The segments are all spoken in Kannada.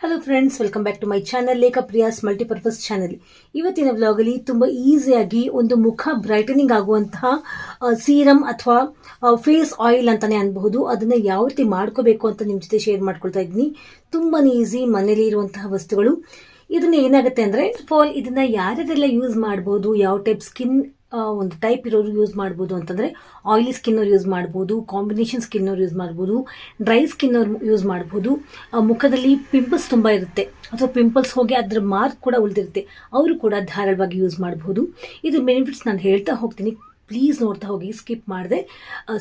Hello friends welcome back to my channel Lekha Priya's multipurpose channel ಇವತ್ತಿನ ವ್ಲಾಗಲ್ಲಿ ತುಂಬ ಈಸಿಯಾಗಿ ಒಂದು ಮುಖ ಬ್ರೈಟನಿಂಗ್ ಆಗುವಂತಹ ಸೀರಮ್ ಅಥವಾ ಫೇಸ್ ಆಯಿಲ್ ಅಂತಾನೆ ಅನ್ಬಹುದು. ಅದನ್ನ ಯಾವ ರೀತಿ ಮಾಡ್ಕೋಬೇಕು ಅಂತ ನಿಮ್ಮ ಜೊತೆ ಶೇರ್ ಮಾಡ್ಕೊಳ್ತಾ ಇದ್ದೀನಿ. ತುಂಬಾ ಈಸಿ ಮನೇಲಿ ಇರುವಂತಹ ವಸ್ತುಗಳು. ಇದನ್ನ ಏನಾಗುತ್ತೆ ಅಂದ್ರೆ ಫಾಲ್ ಇದನ್ನ ಯಾರ್ಯಾರೆಲ್ಲ ಯೂಸ್ ಮಾಡಬಹುದು ಯಾವ ಟೈಪ್ ಸ್ಕಿನ್ ಒಂದು ಟೈಪ್ ಇರೋರು ಯೂಸ್ ಮಾಡ್ಬೋದು ಅಂತಂದರೆ ಆಯಿಲಿ ಸ್ಕಿನ್ ಅವ್ರು ಯೂಸ್ ಮಾಡ್ಬೋದು ಕಾಂಬಿನೇಷನ್ ಸ್ಕಿನ್ ಅವ್ರು ಯೂಸ್ ಮಾಡ್ಬೋದು ಡ್ರೈ ಸ್ಕಿನ್ ಅವ್ರು ಯೂಸ್ ಮಾಡ್ಬೋದು. ಮುಖದಲ್ಲಿ ಪಿಂಪಲ್ಸ್ ತುಂಬ ಇರುತ್ತೆ. ಅಥವಾ ಪಿಂಪಲ್ಸ್ ಹೋಗಿ ಅದರ ಮಾರ್ಕ್ ಕೂಡ ಉಳಿದಿರುತ್ತೆ. ಅವರು ಕೂಡ ಧಾರಾಳವಾಗಿ ಯೂಸ್ ಮಾಡ್ಬೋದು. ಇದು ಬೆನಿಫಿಟ್ಸ್ ನಾನು ಹೇಳ್ತಾ ಹೋಗ್ತೀನಿ. ಪ್ಲೀಸ್ ನೋಡ್ತಾ ಹೋಗಿ ಸ್ಕಿಪ್ ಮಾಡಿದೆ.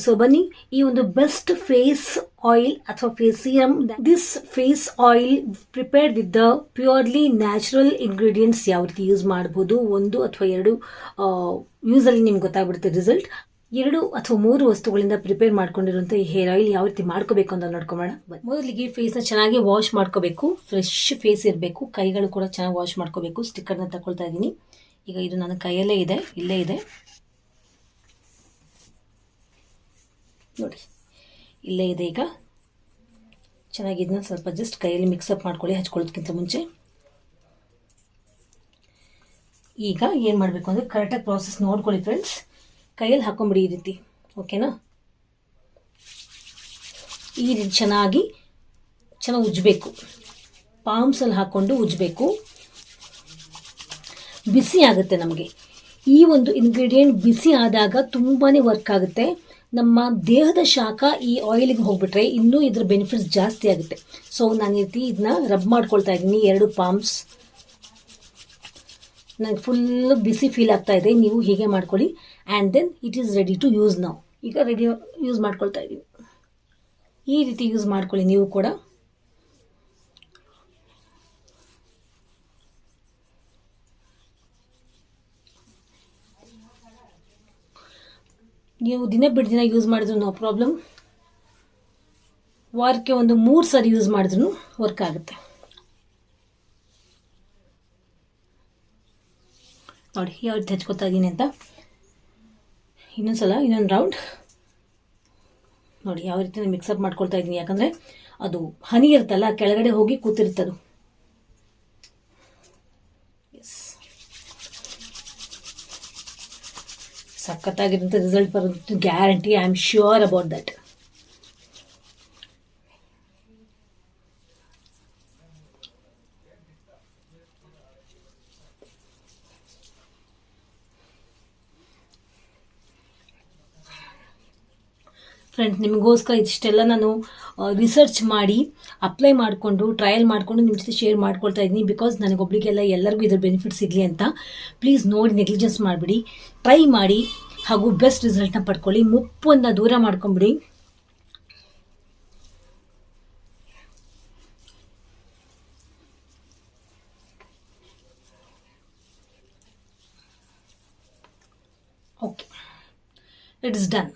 ಸೊ ಬನ್ನಿ, ಈ ಒಂದು ಬೆಸ್ಟ್ ಫೇಸ್ ಆಯಿಲ್ ಅಥವಾ face serum this face oil prepared with the purely natural ingredients ಯಾವ ರೀತಿ ಯೂಸ್ ಮಾಡ್ಬೋದು, ಒಂದು ಅಥವಾ ಎರಡು ಯೂಸಲ್ಲಿ ನಿಮ್ಗೆ ಗೊತ್ತಾಗ್ಬಿಡುತ್ತೆ ರಿಸಲ್ಟ್ ಎರಡು ಅಥವಾ ಮೂರು ವಸ್ತುಗಳಿಂದ ಪ್ರಿಪೇರ್ ಮಾಡ್ಕೊಂಡಿರುವಂಥ ಈ ಹೇರ್ ಆಯಿಲ್ ಯಾವ ರೀತಿ ಮಾಡ್ಕೋಬೇಕು ಅಂತ ನೋಡ್ಕೊಬೋಣ ಮೊದಲಿಗೆ ಫೇಸ್ನ ಚೆನ್ನಾಗಿ ವಾಶ್ ಮಾಡ್ಕೋಬೇಕು. ಫ್ರೆಶ್ ಫೇಸ್ ಇರಬೇಕು. ಕೈಗಳು ಕೂಡ ಚೆನ್ನಾಗಿ ವಾಶ್ ಮಾಡ್ಕೋಬೇಕು. ಸ್ಟಿಕ್ಕರ್ನ ತಗೊಳ್ತಾ ಇದ್ದೀನಿ. ಈಗ ಇದು ನನ್ನ ಕೈಯಲ್ಲೇ ಇದೆ, ಇಲ್ಲೇ ಇದೆ. ನೋಡಿ. ಇಲ್ಲೇ ಇದೆ ಈಗ. ಚೆನ್ನಾಗಿ ಇದನ್ನ ಸ್ವಲ್ಪ ಜಸ್ಟ್ ಕೈಯಲ್ಲಿ ಮಿಕ್ಸಪ್ ಮಾಡ್ಕೊಳ್ಳಿ, ಹಚ್ಕೊಳ್ಳೋದಕ್ಕಿಂತ ಮುಂಚೆ. ಈಗ ಏನು ಮಾಡಬೇಕು ಅಂದರೆ ಕರೆಕ್ಟಾಗಿ ಪ್ರಾಸೆಸ್ ನೋಡ್ಕೊಳ್ಳಿ ಫ್ರೆಂಡ್ಸ್ ಕೈಯಲ್ಲಿ ಹಾಕೊಂಬಿಡಿ ಈ ರೀತಿ ಓಕೆನಾ ಈ ರೀತಿ ಚೆನ್ನಾಗಿ ಚೆನ್ನಾಗಿ ಉಜ್ಜಬೇಕು. ಪಾಮ್ಸಲ್ಲಿ ಹಾಕ್ಕೊಂಡು ಉಜ್ಜಬೇಕು. ಬಿಸಿ ಆಗುತ್ತೆ ನಮಗೆ. ಈ ಒಂದು ಇಂಗ್ರೀಡಿಯೆಂಟ್ ಬಿಸಿ ಆದಾಗ ತುಂಬಾ ವರ್ಕ್ ಆಗುತ್ತೆ. ನಮ್ಮ ದೇಹದ ಶಾಖ ಈ ಆಯಿಲ್ಗೆ ಹೋಗ್ಬಿಟ್ರೆ ಇನ್ನೂ ಇದ್ರ ಬೆನಿಫಿಟ್ಸ್ ಜಾಸ್ತಿ ಆಗುತ್ತೆ. ಸೊ ನಾನು ಈ ಇದನ್ನ ರಬ್ ಮಾಡ್ಕೊಳ್ತಾ ಇದ್ದೀನಿ. ಎರಡು ಪಾಮ್ಸ್ ನನಗೆ ಫುಲ್ ಬಿಸಿ ಫೀಲ್ ಆಗ್ತಾ ಇದೆ. ನೀವು ಹೀಗೆ ಮಾಡ್ಕೊಳ್ಳಿ. And then it is ready to use ನಾವು ಈಗ ರೆಡಿ ಯೂಸ್ ಮಾಡ್ಕೊಳ್ತಾ ಇದ್ದೀವಿ ಈ ರೀತಿ ಯೂಸ್ ಮಾಡ್ಕೊಳ್ಳಿ ನೀವು ಕೂಡ. ನೀವು ದಿನ ಬಿಡ್ ದಿನ ಯೂಸ್ ಮಾಡಿದ್ರು ನೋ ಪ್ರಾಬ್ಲಮ್ ವಾರಕ್ಕೆ ಒಂದು ಮೂರು ಸರಿ ಯೂಸ್ ಮಾಡಿದ್ರು ವರ್ಕ್ ಆಗುತ್ತೆ. ನೋಡಿ ಯಾವ ರೀತಿ ಹಚ್ಕೋತಾ ಇದ್ದೀನಿ ಅಂತ. ಇನ್ನೊಂದ್ಸಲ ಇನ್ನೊಂದು ರೌಂಡ್ ನೋಡಿ, ಯಾವ ರೀತಿ ಮಿಕ್ಸಪ್ ಮಾಡ್ಕೊಳ್ತಾ ಇದ್ದೀನಿ ಯಾಕಂದರೆ ಅದು ಹನಿ ಇರುತ್ತಲ್ಲ, ಕೆಳಗಡೆ ಹೋಗಿ ಕೂತಿರ್ತದು ಎಸ್ ಸಖತ್ತಾಗಿರೋಂಥ ರಿಸಲ್ಟ್ ಬರೋದು guarantee I am sure about that friends ನಿಮಗೋಸ್ಕರ ಇಷ್ಟೆಲ್ಲ ನಾನು ರಿಸರ್ಚ್ ಮಾಡಿ ಅಪ್ಲೈ ಮಾಡಿಕೊಂಡು ಟ್ರಯಲ್ ಮಾಡಿಕೊಂಡು ನಿಮ್ಮ ಜೊತೆ ಶೇರ್ ಮಾಡ್ಕೊಳ್ತಾ ಇದ್ದೀನಿ ಬಿಕಾಸ್ ನನಗೊಬ್ಬರಿಗೆಲ್ಲ ಎಲ್ಲರಿಗೂ ಇದ್ರ ಬೆನಿಫಿಟ್ಸ್ ಇರಲಿ ಅಂತ. ಪ್ಲೀಸ್ ನೋಡಿ ನೆಗ್ಲಿಜೆನ್ಸ್ ಮಾಡಿಬಿಡಿ. ಟ್ರೈ ಮಾಡಿ ಹಾಗೂ ಬೆಸ್ಟ್ ರಿಸಲ್ಟ್ನ ಪಡ್ಕೊಳ್ಳಿ. ಮುಪ್ಪನ್ನು ದೂರ ಮಾಡ್ಕೊಂಬಿಡಿ. ಓಕೆ ಇಟ್ ಇಸ್ ಡನ್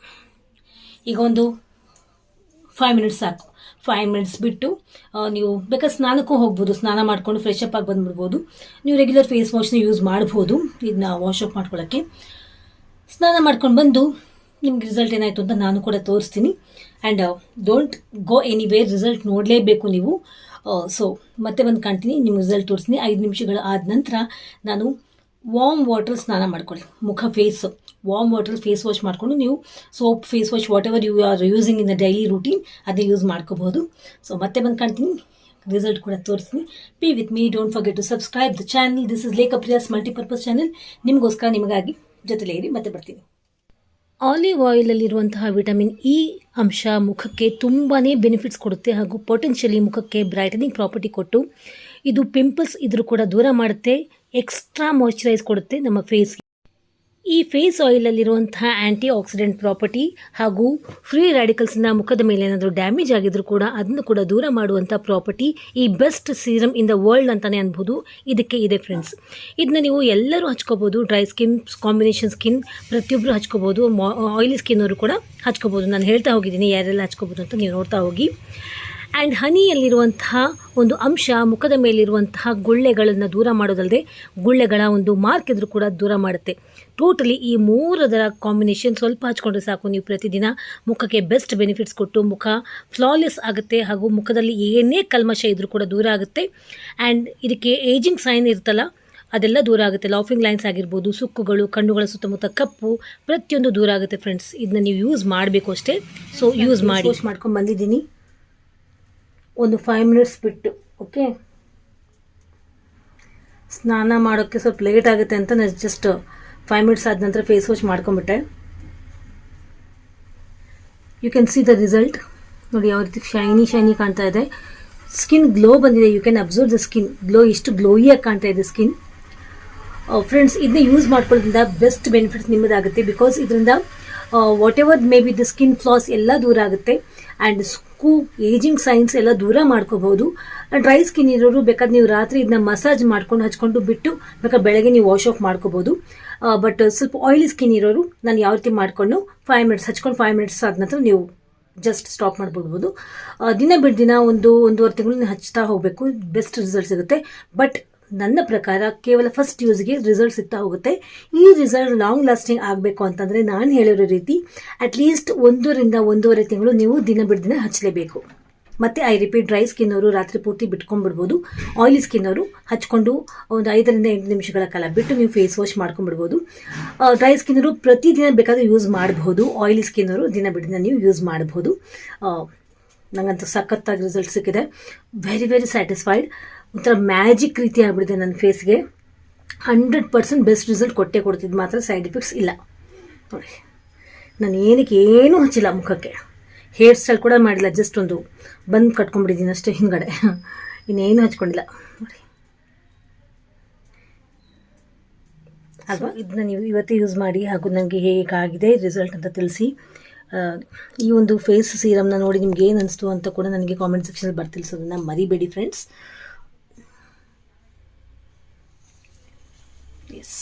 ಈಗ ಒಂದು ಫೈವ್ ಮಿನಿಟ್ಸ್ ಸಾಕು. ಫೈವ್ ಮಿನಿಟ್ಸ್ ಬಿಟ್ಟು ನೀವು ಬೇಕಾದ್ರೆ ಸ್ನಾನಕ್ಕೂ ಹೋಗ್ಬೋದು, ಸ್ನಾನ ಮಾಡ್ಕೊಂಡು ಫ್ರೆಶ್ ಅಪ್ ಆಗಿ ಬಂದ್ಬಿಡ್ಬೋದು. ನೀವು ರೆಗ್ಯುಲರ್ ಫೇಸ್ ವಾಶ್ನ ಯೂಸ್ ಮಾಡ್ಬೋದು ಇದನ್ನ ವಾಶ್ ಅಪ್ ಮಾಡ್ಕೊಳ್ಳೋಕ್ಕೆ ಸ್ನಾನ ಮಾಡ್ಕೊಂಡು ಬಂದು, ನಿಮ್ಗೆ ರಿಸಲ್ಟ್ ಏನಾಯಿತು ಅಂತ ನಾನು ಕೂಡ ತೋರಿಸ್ತೀನಿ. And don't go anywhere result ನೋಡಲೇಬೇಕು ನೀವು. ಸೊ ಮತ್ತೆ ಬಂದು ಕಾಣ್ತೀನಿ ನಿಮ್ಮ ರಿಸಲ್ಟ್ ತೋರಿಸ್ತೀನಿ. ಐದು ನಿಮಿಷಗಳು ಆದ ನಂತರ, ನಾನು ವಾರ್ಮ್ ವಾಟರ್ ಸ್ನಾನ ಮಾಡ್ಕೊಳ್ಳಿ. ಮುಖ face warm water face wash ಮಾಡಿಕೊಂಡು ನೀವು soap face wash whatever you are using in the daily routine ಅದೇ ಯೂಸ್ ಮಾಡ್ಕೋಬಹುದು. ಸೊ ಮತ್ತೆ ಬಂದು ಕಾಣ್ತೀನಿ ರಿಸಲ್ಟ್ ಕೂಡ ತೋರಿಸ್ತೀನಿ. Be with me don't forget to subscribe the channel this is Lekha Priya's multipurpose channel ನಿಮಗೋಸ್ಕರ ನಿಮಗಾಗಿ ಜೊತೆಲೇ ಇರಿ ಮತ್ತೆ ಬರ್ತೀನಿ. ಆಲಿವ್ ಆಯಿಲಲ್ಲಿರುವಂತಹ ವಿಟಮಿನ್ ಇ ಅಂಶ ಮುಖಕ್ಕೆ ತುಂಬಾ ಬೆನಿಫಿಟ್ಸ್ ಕೊಡುತ್ತೆ ಹಾಗೂ ಪೊಟೆನ್ಷಿಯಲಿ ಮುಖಕ್ಕೆ ಬ್ರೈಟನಿಂಗ್ ಪ್ರಾಪರ್ಟಿ ಕೊಟ್ಟು, ಇದು ಪಿಂಪಲ್ಸ್ ಇದ್ರೂ ಕೂಡ ದೂರ ಮಾಡುತ್ತೆ ಎಕ್ಸ್ಟ್ರಾ ಮಾಯ್ಚರೈಸ್ ಕೊಡುತ್ತೆ ನಮ್ಮ ಫೇಸ್ಗೆ ಈ ಫೇಸ್ ಆಯಿಲಲ್ಲಿರುವಂತಹ ಆಂಟಿ ಆಕ್ಸಿಡೆಂಟ್ ಪ್ರಾಪರ್ಟಿ ಹಾಗೂ ಫ್ರೀ ರ್ಯಾಡಿಕಲ್ಸ್ನ ಮುಖದ ಮೇಲೆ ಏನಾದರೂ ಡ್ಯಾಮೇಜ್ ಆಗಿದ್ರು ಕೂಡ ಅದನ್ನು ಕೂಡ ದೂರ ಮಾಡುವಂಥ ಪ್ರಾಪರ್ಟಿ ಈ best serum in the world ಅಂತಲೇ ಅನ್ಬೋದು. ಇದಕ್ಕೆ ಇದೆ ಫ್ರೆಂಡ್ಸ್. ಇದನ್ನ ನೀವು ಎಲ್ಲರೂ ಹಚ್ಕೋಬೋದು. ಡ್ರೈ ಸ್ಕಿನ್ ಕಾಂಬಿನೇಷನ್ ಸ್ಕಿನ್ ಪ್ರತಿಯೊಬ್ಬರು ಹಚ್ಕೋಬೋದು. ಆಯಿಲಿ ಸ್ಕಿನ್ ಅವರು ಕೂಡ ಹಚ್ಕೋಬೋದು. ನಾನು ಹೇಳ್ತಾ ಹೋಗಿದ್ದೀನಿ ಯಾರೆಲ್ಲ ಹಚ್ಕೋಬೋದು ಅಂತ ನೀವು ನೋಡ್ತಾ ಹೋಗಿ. ಆ್ಯಂಡ್ ಹನಿಯಲ್ಲಿರುವಂತಹ ಒಂದು ಅಂಶ ಮುಖದ ಮೇಲಿರುವಂತಹ ಗುಳ್ಳೆಗಳನ್ನು ದೂರ ಮಾಡೋದಲ್ಲದೆ ಗುಳ್ಳೆಗಳ ಒಂದು ಮಾರ್ಕ್ ಇದ್ರೂ ಕೂಡ ದೂರ ಮಾಡುತ್ತೆ. ಟೋಟಲಿ ಈ ಮೂರದರ ಕಾಂಬಿನೇಷನ್ ಸ್ವಲ್ಪ ಹಚ್ಕೊಂಡ್ರೆ ಸಾಕು. ನೀವು ಪ್ರತಿದಿನ ಮುಖಕ್ಕೆ ಬೆಸ್ಟ್ ಬೆನಿಫಿಟ್ಸ್ ಕೊಟ್ಟು ಮುಖ ಫ್ಲಾಲೆಸ್ ಆಗುತ್ತೆ ಹಾಗೂ ಮುಖದಲ್ಲಿ ಏನೇ ಕಲ್ಮಶ ಇದ್ರೂ ಕೂಡ ದೂರ ಆಗುತ್ತೆ. ಆ್ಯಂಡ್ ಇದಕ್ಕೆ ಏಜಿಂಗ್ ಸೈನ್ ಇರುತ್ತಲ್ಲ ಅದೆಲ್ಲ ದೂರ ಆಗುತ್ತೆ. ಲಾಫಿಂಗ್ ಲೈನ್ಸ್ ಆಗಿರ್ಬೋದು ಸುಕ್ಕುಗಳು ಕಣ್ಣುಗಳ ಸುತ್ತಮುತ್ತ ಕಪ್ಪು ಪ್ರತಿಯೊಂದು ದೂರ ಆಗುತ್ತೆ ಫ್ರೆಂಡ್ಸ್ ಇದನ್ನ ನೀವು ಯೂಸ್ ಮಾಡಬೇಕು ಅಷ್ಟೇ. ಸೊ ಯೂಸ್ ಮಾಡಿ. ಯೂಸ್ ಮಾಡ್ಕೊಂಡು ಬಂದಿದ್ದೀನಿ. ಒಂದು ಫೈವ್ ಮಿನಿಟ್ಸ್ ಬಿಟ್ಟು ಓಕೆ ಸ್ನಾನ ಮಾಡೋಕ್ಕೆ ಸ್ವಲ್ಪ ಲೇಟ್ ಆಗುತ್ತೆ ಅಂತ ನಾನು ಜಸ್ಟ್ ಫೈವ್ ಮಿನಿಟ್ಸ್ ಆದ ನಂತರ face wash ಮಾಡ್ಕೊಂಬಿಟ್ಟೆ you can see the result ನೋಡಿ ಯಾವ ರೀತಿ ಶೈನಿ ಶೈನಿ ಕಾಣ್ತಾ ಇದೆ. ಸ್ಕಿನ್ ಗ್ಲೋ ಬಂದಿದೆ. You can observe the skin glow ಎಷ್ಟು ಗ್ಲೋಯಿಯಾಗಿ ಕಾಣ್ತಾ ಇದೆ ಸ್ಕಿನ್ ಫ್ರೆಂಡ್ಸ್ ಇದನ್ನ ಯೂಸ್ ಮಾಡ್ಕೊಳ್ಳೋದ್ರಿಂದ ಬೆಸ್ಟ್ ಬೆನಿಫಿಟ್ಸ್ ನಿಮ್ಮದಾಗುತ್ತೆ ಬಿಕಾಸ್ ಇದರಿಂದ whatever may be the skin flaws ಎಲ್ಲ ದೂರ ಆಗುತ್ತೆ. ಆ್ಯಂಡ್ ಸ್ಕೂ ಏಜಿಂಗ್ ಸೈನ್ಸ್ ಎಲ್ಲ ದೂರ ಮಾಡ್ಕೋಬಹುದು. ಡ್ರೈ ಸ್ಕಿನ್ ಇರೋರು ಬೇಕಾದ್ರೆ ನೀವು ರಾತ್ರಿ ಇದನ್ನ ಮಸಾಜ್ ಮಾಡ್ಕೊಂಡು, ಹಚ್ಕೊಂಡು ಬಿಟ್ಟು ಬೇಕಾದ್ರೆ ಬೆಳಗ್ಗೆ ನೀವು ವಾಶ್ ಆಫ್ ಮಾಡ್ಕೋಬಹುದು. ಬಟ್ ಸ್ವಲ್ಪ ಆಯಿಲಿ ಸ್ಕಿನ್ ಇರೋರು ನಾನು ಯಾವ ರೀತಿ ಮಾಡ್ಕೊಂಡು ಫೈವ್ ಮಿನಿಟ್ಸ್ ಹಚ್ಕೊಂಡು ಫೈವ್ ಮಿನಿಟ್ಸ್ ಆದ ನಂತರ ನೀವು ಜಸ್ಟ್ ಸ್ಟಾಪ್ ಮಾಡ್ಬಿಡ್ಬೋದು ದಿನ ಬಿಟ್ಟು ದಿನ ಒಂದು ಒಂದೂವರೆ ತಿಂಗಳು ಹಚ್ತಾ ಹೋಗಬೇಕು. ಬೆಸ್ಟ್ ರಿಸಲ್ಟ್ ಸಿಗುತ್ತೆ. ಬಟ್ ನನ್ನ ಪ್ರಕಾರ ಕೇವಲ ಫಸ್ಟ್ ಯೂಸ್ಗೆ ರಿಸಲ್ಟ್ ಸಿಗ್ತಾ ಹೋಗುತ್ತೆ. ಈ ರಿಸಲ್ಟ್ ಲಾಂಗ್ ಲಾಸ್ಟಿಂಗ್ ಆಗಬೇಕು ಅಂತಂದರೆ ನಾನು ಹೇಳಿರೋ ರೀತಿ ಅಟ್ಲೀಸ್ಟ್ ಒಂದರಿಂದ ಒಂದೂವರೆ ತಿಂಗಳು ನೀವು ದಿನ ಬಿಟ್ಟು ದಿನ ಹಚ್ಚಲೇಬೇಕು ಮತ್ತು ಐ ರಿಪೀಟ್ ಡ್ರೈ ಸ್ಕಿನ್ ಅವರು ರಾತ್ರಿ ಪೂರ್ತಿ ಬಿಟ್ಕೊಂಡ್ಬಿಡ್ಬೋದು. ಆಯಿಲಿ ಸ್ಕಿನ್ ಅವರು ಹಚ್ಕೊಂಡು ಒಂದು ಐದರಿಂದ ಎಂಟು ನಿಮಿಷಗಳ ಕಾಲ ಬಿಟ್ಟು ನೀವು ಫೇಸ್ ವಾಶ್ ಮಾಡ್ಕೊಂಡ್ಬಿಡ್ಬೋದು. ಡ್ರೈ ಸ್ಕಿನ್ ಅವರು ಪ್ರತಿದಿನ ಬೇಕಾದರೂ ಯೂಸ್ ಮಾಡಬಹುದು ಆಯಿಲಿ ಸ್ಕಿನ್ ಅವರು ದಿನ ದಿನ ನೀವು ಯೂಸ್ ಮಾಡಬಹುದು ನನಗಂತೂ ಸಖತ್ತಾಗಿ ರಿಸಲ್ಟ್ ಸಿಕ್ಕಿದೆ. ವೆರಿ ವೆರಿ ಸ್ಯಾಟಿಸ್ಫೈಡ್ ಒಂಥರ ಮ್ಯಾಜಿಕ್ ರೀತಿ ಆಗ್ಬಿಟ್ಟಿದೆ ನನ್ನ ಫೇಸ್ಗೆ. ಹಂಡ್ರೆಡ್ ಪರ್ಸೆಂಟ್ ಬೆಸ್ಟ್ ರಿಸಲ್ಟ್ ಕೊಟ್ಟೆ ಕೊಡ್ತಿದ್ದು ಮಾತ್ರ ಸೈಡ್ ಎಫೆಕ್ಟ್ಸ್ ಇಲ್ಲ. ನೋಡಿ ನಾನು ಏನಕ್ಕೆ ಏನೂ ಹಚ್ಚಿಲ್ಲ ಮುಖಕ್ಕೆ. ಹೇರ್ ಸ್ಟೈಲ್ ಕೂಡ ಮಾಡಿಲ್ಲ ಜಸ್ಟ್ ಒಂದು ಬಂದು ಕಟ್ಕೊಂಡ್ಬಿಟ್ಟಿದ್ದೀನಿ ಅಷ್ಟೇ ಹಿಂಗಡೆ ಇನ್ನೇನು ಹಚ್ಕೊಂಡಿಲ್ಲ. ನೋಡಿ. ಅಲ್ವಾ? ಇದನ್ನ ನೀವು ಇವತ್ತೇ ಯೂಸ್ ಮಾಡಿ ಹಾಗೂ ನನಗೆ ಹೇಗಾಗಿದೆ ರಿಸಲ್ಟ್ ಅಂತ ತಿಳಿಸಿ. ಈ ಒಂದು ಫೇಸ್ ಸೀರಮ್ನ ನೋಡಿ ನಿಮ್ಗೆ ಏನು ಅನಿಸ್ತು ಅಂತ ಕೂಡ ನನಗೆ ಕಾಮೆಂಟ್ ಸೆಕ್ಷನಲ್ಲಿ ಬರ್ತಿಲ್ಸೋದನ್ನ ಮರಿಬೇಡಿ ಫ್ರೆಂಡ್ಸ್ ಎಸ್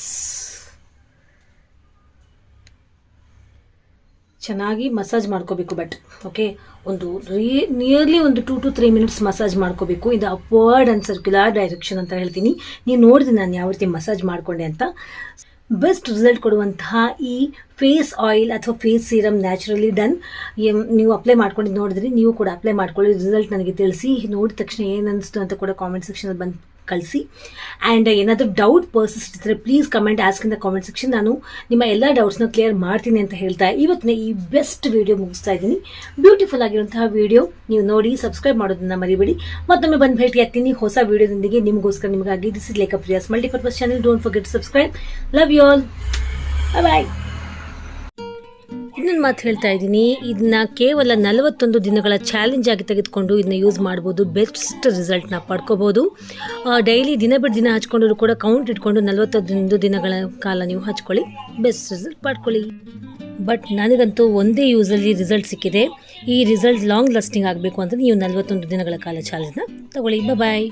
ಚೆನ್ನಾಗಿ ಮಸಾಜ್ ಮಾಡ್ಕೋಬೇಕು ಬಟ್ ಓಕೆ ಒಂದು ರೀ ನಿಯರ್ಲಿ ಒಂದು two to three minutes massage ಮಾಡ್ಕೋಬೇಕು. ಇದು ಅಪ್ವರ್ಡ್ ಆ್ಯಂಡ್ ಸರ್ಕ್ಯುಲರ್ ಡೈರೆಕ್ಷನ್ ಅಂತ ಹೇಳ್ತೀನಿ. ನೀವು ನೋಡಿದೆ ನಾನು ಯಾವ ರೀತಿ ಮಸಾಜ್ ಮಾಡಿಕೊಂಡೆ ಅಂತ. ಬೆಸ್ಟ್ ರಿಸಲ್ಟ್ ಕೊಡುವಂತಹ ಈ ಫೇಸ್ ಆಯಿಲ್ ಅಥವಾ ಫೇಸ್ ಸೀರಮ್ ನ್ಯಾಚುರಲಿ ಡನ್ ನೀವು ಅಪ್ಲೈ ಮಾಡ್ಕೊಂಡಿದ್ದು ನೋಡಿದ್ರಿ ನೀವು ಕೂಡ ಅಪ್ಲೈ ಮಾಡ್ಕೊಳ್ಳಿ. ರಿಸಲ್ಟ್ ನನಗೆ ತಿಳಿಸಿ. ನೋಡಿದ ತಕ್ಷಣ ಏನು ಅಂತ ಕೂಡ ಕಾಮೆಂಟ್ ಸೆಕ್ಷನಲ್ಲಿ ಬಂದು ಕಳಿಸಿ. ಆ್ಯಂಡ್ ಏನಾದರೂ ಡೌಟ್ ಪರ್ಸಿಸ್ಟ್ ಇದ್ದರೆ please comment ask in the comment section ನಾನು ನಿಮ್ಮ ಎಲ್ಲ ಡೌಟ್ಸ್ನ ಕ್ಲಿಯರ್ ಮಾಡ್ತೀನಿ ಅಂತ ಹೇಳ್ತಾ ಇವತ್ತಿನ ಈ ಬೆಸ್ಟ್ ವಿಡಿಯೋ ಮುಗಿಸ್ತಾ ಇದ್ದೀನಿ. ಬ್ಯೂಟಿಫುಲ್ ಆಗಿರುವಂತಹ ವಿಡಿಯೋ ನೀವು ನೋಡಿ ಸಬ್ಸ್ಕ್ರೈಬ್ ಮಾಡೋದನ್ನ ಮರಿಬೇಡಿ. ಮತ್ತೊಮ್ಮೆ ಬಂದು ಭೇಟಿ ಆಗ್ತೀನಿ ಹೊಸ ವಿಡಿಯೋದೊಂದಿಗೆ ನಿಮಗೋಸ್ಕರ ನಿಮಗಾಗಿ. This is Lekha Priya's multipurpose channel don't forget subscribe love you all bye ಇನ್ನೊಂದು ಮಾತು ಹೇಳ್ತಾ ಇದ್ದೀನಿ. ಇದನ್ನ ಕೇವಲ ನಲವತ್ತೊಂದು ದಿನಗಳ ಚಾಲೆಂಜ್ ಆಗಿ ತೆಗೆದುಕೊಂಡು ಇದನ್ನ ಯೂಸ್ ಮಾಡ್ಬೋದು. ಬೆಸ್ಟ್ ರಿಸಲ್ಟ್ನ ಪಡ್ಕೋಬೋದು. ಡೈಲಿ ದಿನ ಬಿಟ್ಟು ದಿನ ಹಚ್ಕೊಂಡ್ರು ಕೂಡ ಕೌಂಟ್ ಇಟ್ಕೊಂಡು ನಲವತ್ತೊಂದು ದಿನಗಳ ಕಾಲ ನೀವು ಹಚ್ಕೊಳ್ಳಿ. ಬೆಸ್ಟ್ ರಿಸಲ್ಟ್ ಪಡ್ಕೊಳ್ಳಿ. ಬಟ್ ನನಗಂತೂ ಒಂದೇ ಯೂಸಲ್ಲಿ ರಿಸಲ್ಟ್ ಸಿಕ್ಕಿದೆ. ಈ ರಿಸಲ್ಟ್ ಲಾಂಗ್ ಲಾಸ್ಟಿಂಗ್ ಆಗಬೇಕು ಅಂತ ನೀವು ನಲವತ್ತೊಂದು ದಿನಗಳ ಕಾಲ ಚಾಲೆಂಜ್ನ ತಗೊಳ್ಳಿ. ಬಾಯ್